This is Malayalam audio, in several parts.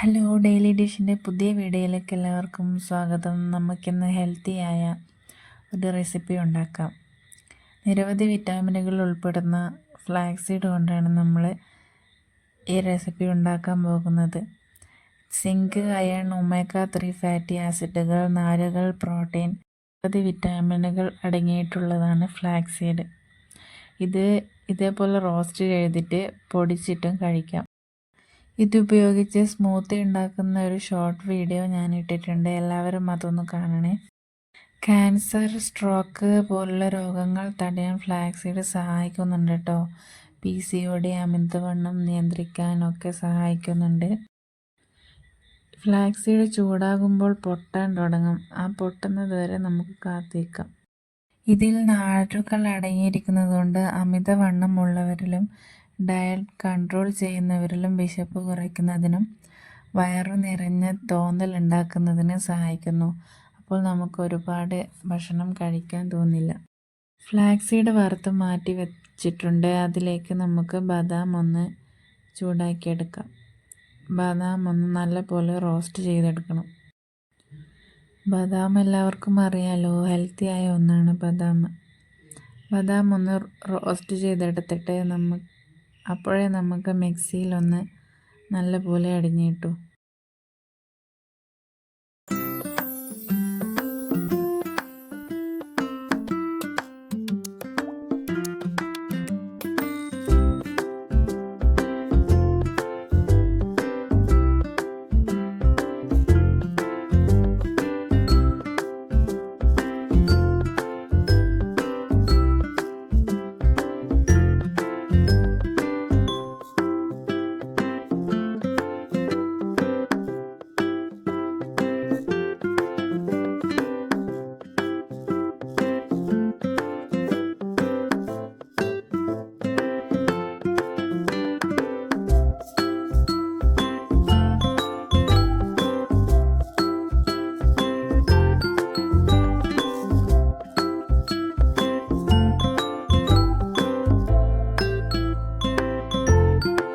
ഹലോ ഡെയിലി ഡിഷിന്റെ പുതിയ വീഡിയോയിലേക്ക് എല്ലാവർക്കും സ്വാഗതം. നമുക്കിന്ന് ഹെൽത്തിയായ ഒരു റെസിപ്പി ഉണ്ടാക്കാം. നിരവധി വിറ്റാമിനുകൾ ഉൾപ്പെടുന്ന ഫ്ലാക്സീഡ് കൊണ്ടാണ് നമ്മൾ ഈ റെസിപ്പി ഉണ്ടാക്കാൻ പോകുന്നത്. Zinc iron omega three fatty ആസിഡുകൾ നാരുകൾ പ്രോട്ടീൻ നിരവധി വിറ്റാമിനുകൾ അടങ്ങിയിട്ടുള്ളതാണ് ഫ്ലാക്സീഡ്. ഇത് ഇതേപോലെ റോസ്റ്റ് ചെയ്തിട്ട് പൊടിച്ചിട്ടും കഴിക്കാം. ഇതുപയോഗിച്ച് സ്മൂത്തി ഉണ്ടാക്കുന്ന ഒരു ഷോർട്ട് വീഡിയോ ഞാൻ ഇട്ടിട്ടുണ്ട് എല്ലാവരും അതൊന്ന് കാണണേ. ക്യാൻസർ സ്ട്രോക്ക് പോലുള്ള രോഗങ്ങൾ തടയാൻ ഫ്ലാക്സീഡ് സഹായിക്കുന്നുണ്ട് കേട്ടോ പി സി ഒ ഡി അമിതവണ്ണം നിയന്ത്രിക്കാനൊക്കെ സഹായിക്കുന്നുണ്ട്. ഫ്ലാക്സീഡ് ചൂടാകുമ്പോൾ പൊട്ടാൻ തുടങ്ങും. ആ പൊട്ടുന്നത് വരെ നമുക്ക് കാത്തിരിക്കാം. ഇതിൽ നാരുകൾ അടങ്ങിയിരിക്കുന്നതുകൊണ്ട് അമിതവണ്ണമുള്ളവരിലും ഡയറ്റ് കൺട്രോൾ ചെയ്യുന്നവരിലും വിശപ്പ് കുറയ്ക്കുന്നതിനും വയറു നിറഞ്ഞ തോന്നൽ ഉണ്ടാക്കുന്നതിനും സഹായിക്കുന്നു. അപ്പോൾ നമുക്ക് ഒരുപാട് ഭക്ഷണം കഴിക്കാൻ തോന്നില്ല. ഫ്ലാക്സീഡ് വറുത്ത് മാറ്റി വെച്ചിട്ടുണ്ട്. അതിലേക്ക് നമുക്ക് ബദാം ഒന്ന് ചൂടാക്കിയെടുക്കാം. ബദാം ഒന്ന് നല്ലപോലെ റോസ്റ്റ് ചെയ്തെടുക്കണം. ബദാം എല്ലാവർക്കും അറിയാലോ ഹെൽത്തി ആയ ഒന്നാണ് ബദാം. ബദാം ഒന്ന് റോസ്റ്റ് ചെയ്തെടുത്തിട്ട് നമുക്ക് അപ്പോഴേ നമുക്ക് മിക്സിയിലൊന്ന് നല്ലപോലെ അടിഞ്ഞു കിട്ടൂ.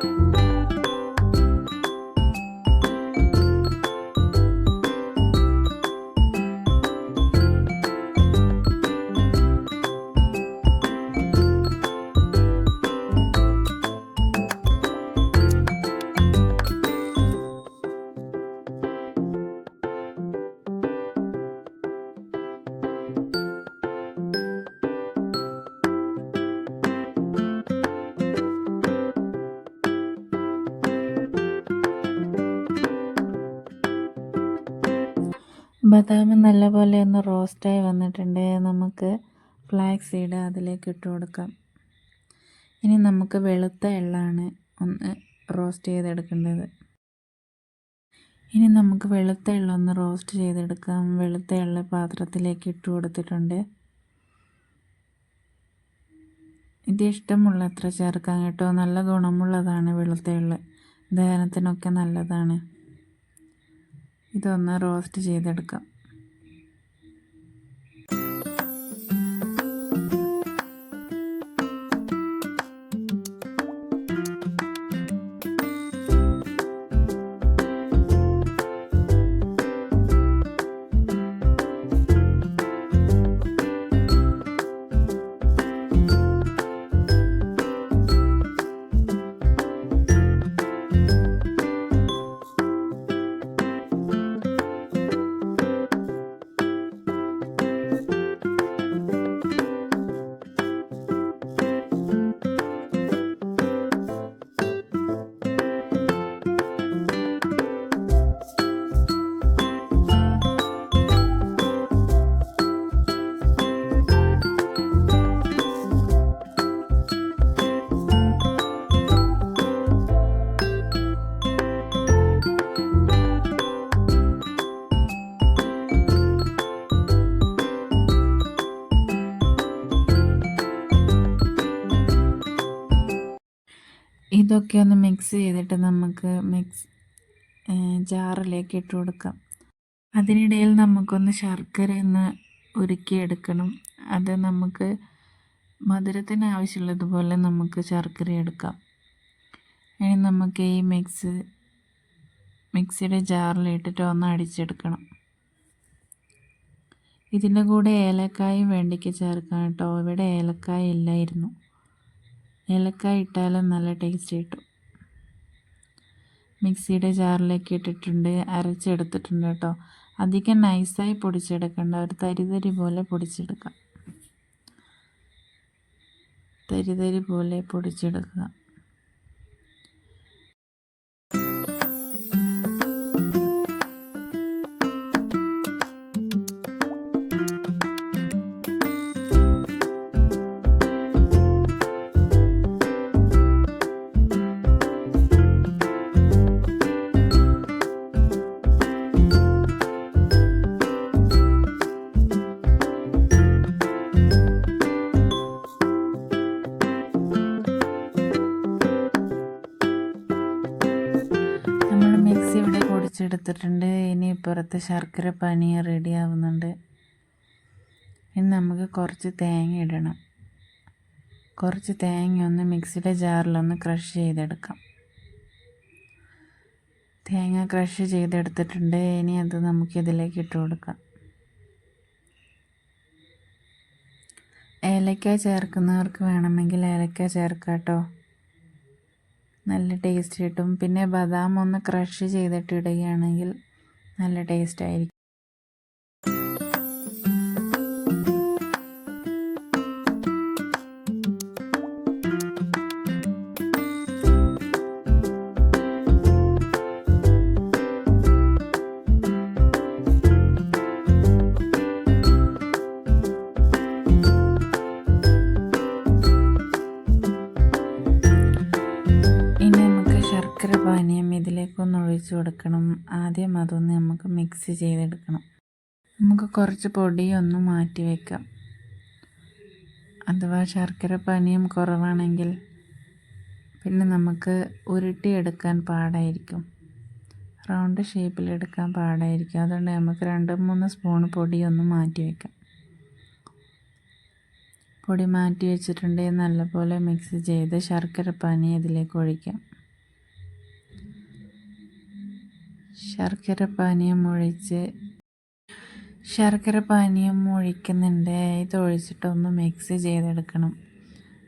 Bye. ബദാം നല്ലപോലെ ഒന്ന് റോസ്റ്റായി വന്നിട്ടുണ്ട്. നമുക്ക് ഫ്ലാക്സ് സീഡ് അതിലേക്ക് ഇട്ട് കൊടുക്കാം. ഇനി നമുക്ക് വെളുത്ത എള്ളാണ് ഒന്ന് റോസ്റ്റ് ചെയ്തെടുക്കേണ്ടത്. ഇനി നമുക്ക് വെളുത്ത എള്ള ഒന്ന് റോസ്റ്റ് ചെയ്തെടുക്കാം. വെളുത്ത എള്ള പാത്രത്തിലേക്ക് ഇട്ട് കൊടുത്തിട്ടുണ്ട്. ഇത് ഇഷ്ടമുള്ളത്ര ചേർക്കാം കേട്ടോ. നല്ല ഗുണമുള്ളതാണ് വെളുത്ത എള്ള. ദഹനത്തിനൊക്കെ നല്ലതാണ്. ഇതൊന്ന് റോസ്റ്റ് ചെയ്തെടുക്കാം. ഇതൊക്കെ ഒന്ന് മിക്സ് ചെയ്തിട്ട് നമുക്ക് മിക്സ് ജാറിലേക്ക് ഇട്ട് കൊടുക്കാം. അതിനിടയിൽ നമുക്കൊന്ന് ശർക്കര ഒന്ന് ഉരുക്കിയെടുക്കണം. അത് നമുക്ക് മധുരത്തിന് ആവശ്യമുള്ളതുപോലെ നമുക്ക് ശർക്കര എടുക്കാം. ഇനി നമുക്ക് ഈ മിക്സ് മിക്സിയുടെ ജാറിലിട്ടിട്ട് ഒന്ന് അടിച്ചെടുക്കണം. ഇതിന്റെ കൂടെ ഏലക്കായും വേണ്ടിക്ക് ചേർക്കാം കേട്ടോ. ഇവിടെ ഏലക്കായ ഇല്ലായിരുന്നു. ഏലക്കായ ഇട്ടാലും നല്ല ടേസ്റ്റ് കിട്ടും. മിക്സിയുടെ ജാറിലേക്ക് ഇട്ടിട്ടുണ്ട് അരച്ചെടുത്തിട്ടുണ്ട് കേട്ടോ. അധികം നൈസായി പൊടിച്ചെടുക്കണ്ട ഒരു തരിതരി പോലെ പൊടിച്ചെടുക്കാം. തരിതരി പോലെ പൊടിച്ചെടുക്കുക. മിക്സി ഇവിടെ പൊടിച്ചെടുത്തിട്ടുണ്ട് ഇനി ഇപ്പുറത്ത് ശർക്കര പനി റെഡി ആവുന്നുണ്ട്. ഇനി നമുക്ക് കുറച്ച് തേങ്ങ ഇടണം. കുറച്ച് തേങ്ങ ഒന്ന് മിക്സിയുടെ ജാറിലൊന്ന് ക്രഷ് ചെയ്തെടുക്കാം. തേങ്ങ ക്രഷ് ചെയ്തെടുത്തിട്ടുണ്ട്. ഇനി അത് നമുക്ക് ഇതിലേക്ക് ഇട്ട് കൊടുക്കാം. ഏലക്ക ചേർക്കുന്നവർക്ക് വേണമെങ്കിൽ ഏലക്ക ചേർക്കാം കേട്ടോ. നല്ല ടേസ്റ്റ് കിട്ടും. പിന്നെ ബദാം ഒന്ന് ക്രഷ് ചെയ്തിട്ട് ഇടുകയാണെങ്കിൽ നല്ല ടേസ്റ്റ് ആയിരിക്കും. കൊടുക്കണം ആദ്യം അതൊന്ന് നമുക്ക് മിക്സ് ചെയ്തെടുക്കണം. നമുക്ക് കുറച്ച് പൊടി ഒന്ന് മാറ്റി വയ്ക്കാം അഥവാ ശർക്കര പാനീയം കുറവാണെങ്കിൽ പിന്നെ നമുക്ക് ഉരുട്ടിയെടുക്കാൻ പാടായിരിക്കും. റൗണ്ട് ഷേപ്പിൽ എടുക്കാൻ പാടായിരിക്കും. അതുകൊണ്ട് നമുക്ക് രണ്ട് മൂന്ന് സ്പൂൺ പൊടി ഒന്ന് മാറ്റി വയ്ക്കാം പൊടി മാറ്റി വെച്ചിട്ടുണ്ടെങ്കിൽ നല്ലപോലെ മിക്സ് ചെയ്ത് ശർക്കര പാനി ഇതിലേക്ക് ഒഴിക്കാം. ശർക്കര പാനീയം ഒഴിച്ച് ശർക്കര പാനീയം ഒഴിക്കുന്നുണ്ട്. ഇത് ഒഴിച്ചിട്ടൊന്ന് മിക്സ് ചെയ്തെടുക്കണം.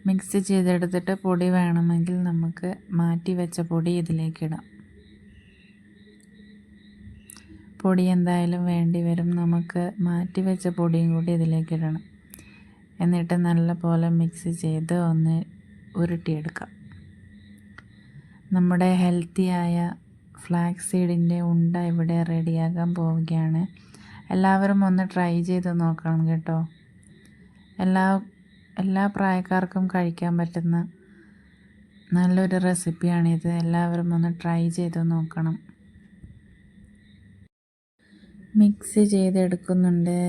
മിക്സ് ചെയ്തെടുത്തിട്ട് പൊടി വേണമെങ്കിൽ നമുക്ക് മാറ്റി വെച്ച പൊടി ഇതിലേക്കിടാം പൊടി എന്തായാലും വേണ്ടി വരും. നമുക്ക് മാറ്റി വെച്ച പൊടിയും കൂടി ഇതിലേക്കിടണം എന്നിട്ട് നല്ല പോലെ മിക്സ് ചെയ്ത് ഒന്ന് ഉരുട്ടിയെടുക്കാം. നമ്മുടെ ഹെൽത്തിയായ ഫ്ലാക്സ് സീഡിന്റെ ഉണ്ട ഇവിടെ റെഡിയാക്കാൻ പോവുകയാണ്. എല്ലാവരും ഒന്ന് ട്രൈ ചെയ്ത് നോക്കണം കേട്ടോ. എല്ലാ എല്ലാ പ്രായക്കാർക്കും കഴിക്കാൻ പറ്റുന്ന നല്ലൊരു റെസിപ്പിയാണിത് എല്ലാവരും ഒന്ന് ട്രൈ ചെയ്ത് നോക്കണം. മിക്സ് ചെയ്തെടുക്കുന്നുണ്ട്.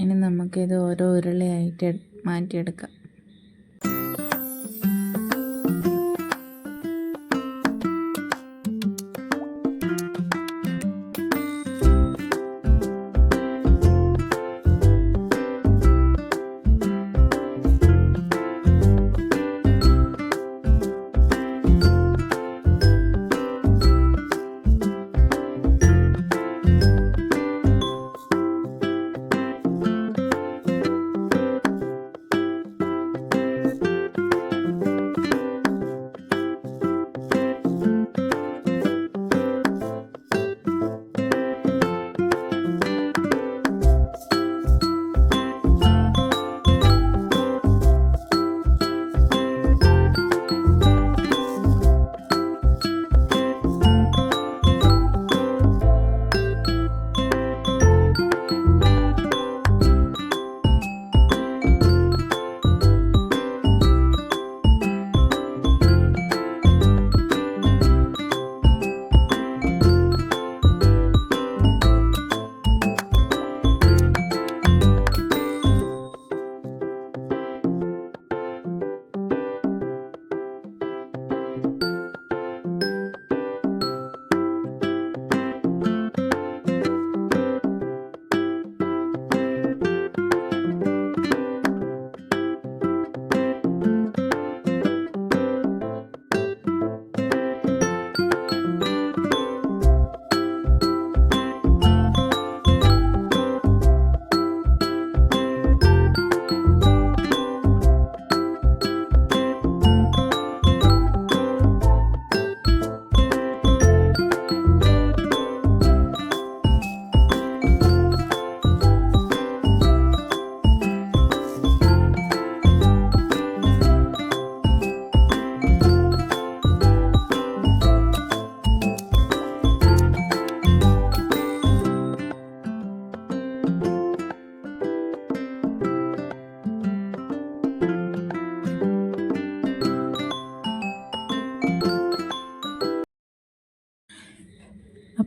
ഇനി നമുക്കിത് ഓരോ ഉരുളയായിട്ട് മാറ്റിയെടുക്കാം.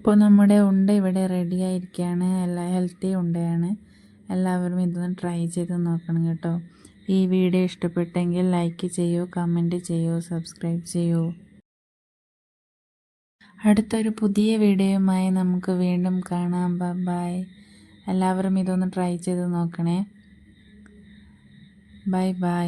അപ്പോൾ നമ്മുടെ ഉണ്ട ഇവിടെ റെഡി ആയിരിക്കുകയാണ് എല്ലാ ഹെൽത്തി ഉണ്ടയാണ്. എല്ലാവരും ഇതൊന്ന് ട്രൈ ചെയ്ത് നോക്കണം കേട്ടോ. ഈ വീഡിയോ ഇഷ്ടപ്പെട്ടെങ്കിൽ ലൈക്ക് ചെയ്യൂ കമന്റ് ചെയ്യൂ സബ്സ്ക്രൈബ് ചെയ്യൂ. അടുത്തൊരു പുതിയ വീഡിയോയുമായി നമുക്ക് വീണ്ടും കാണാം. ബൈ എല്ലാവരും ഇതൊന്ന് ട്രൈ ചെയ്ത് നോക്കണേ. Bye bye